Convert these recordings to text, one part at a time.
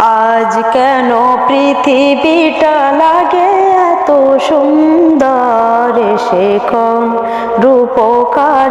আজ কেন পৃথিবীটা লাগে এত সুন্দর? সে কম রূপকার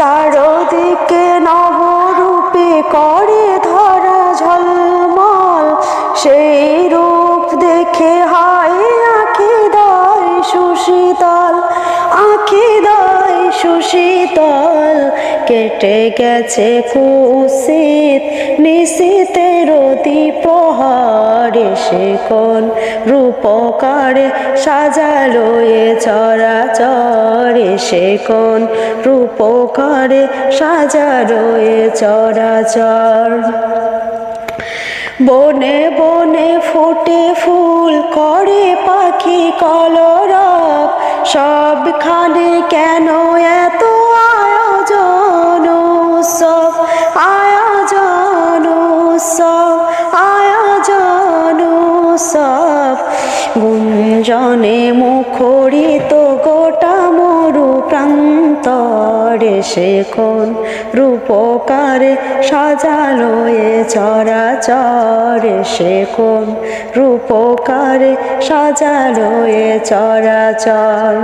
চারদিকে নবরূপে করে ধরা ঝলমল, সেই রূপ দেখে হায় আঁখি দয় সুশীতল, আঁখি দয় সুশীতল, কেটে গেছে কুসিত প্রহরে সে কোন রূপকারে সাজালো এ চরাচরে? সে কোন রূপকারে সাজালো এ চরাচর? বনে বনে ফুটে ফুল করে পাখি কলরব। সবখানে কেন এত আয়োজন উৎসব? আয়োজন আয়োজন উৎসব গুঞ্জনে মুখরিত গোটা মরু প্রান্তরে সে কোন রূপকারে সাজালো এ চরাচরে সে কোন রূপকারে সাজালো এ চরাচর।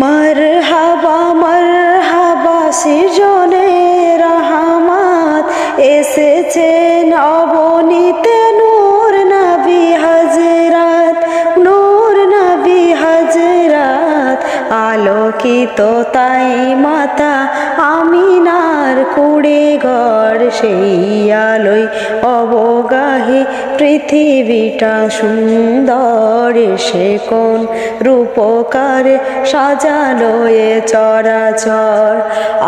মর হাবা মর হাবা সৃজনে রহমাত এসেছেন অবনীতে নূর নবী হজরত নূর নবী হজরত আলোকিত তাই মাতা আমিনার কুড়ে গড় সেই আলোয় অবগাহে পৃথিবীটা সুন্দর সে কোন রূপকার সাজালো এ চরাচর।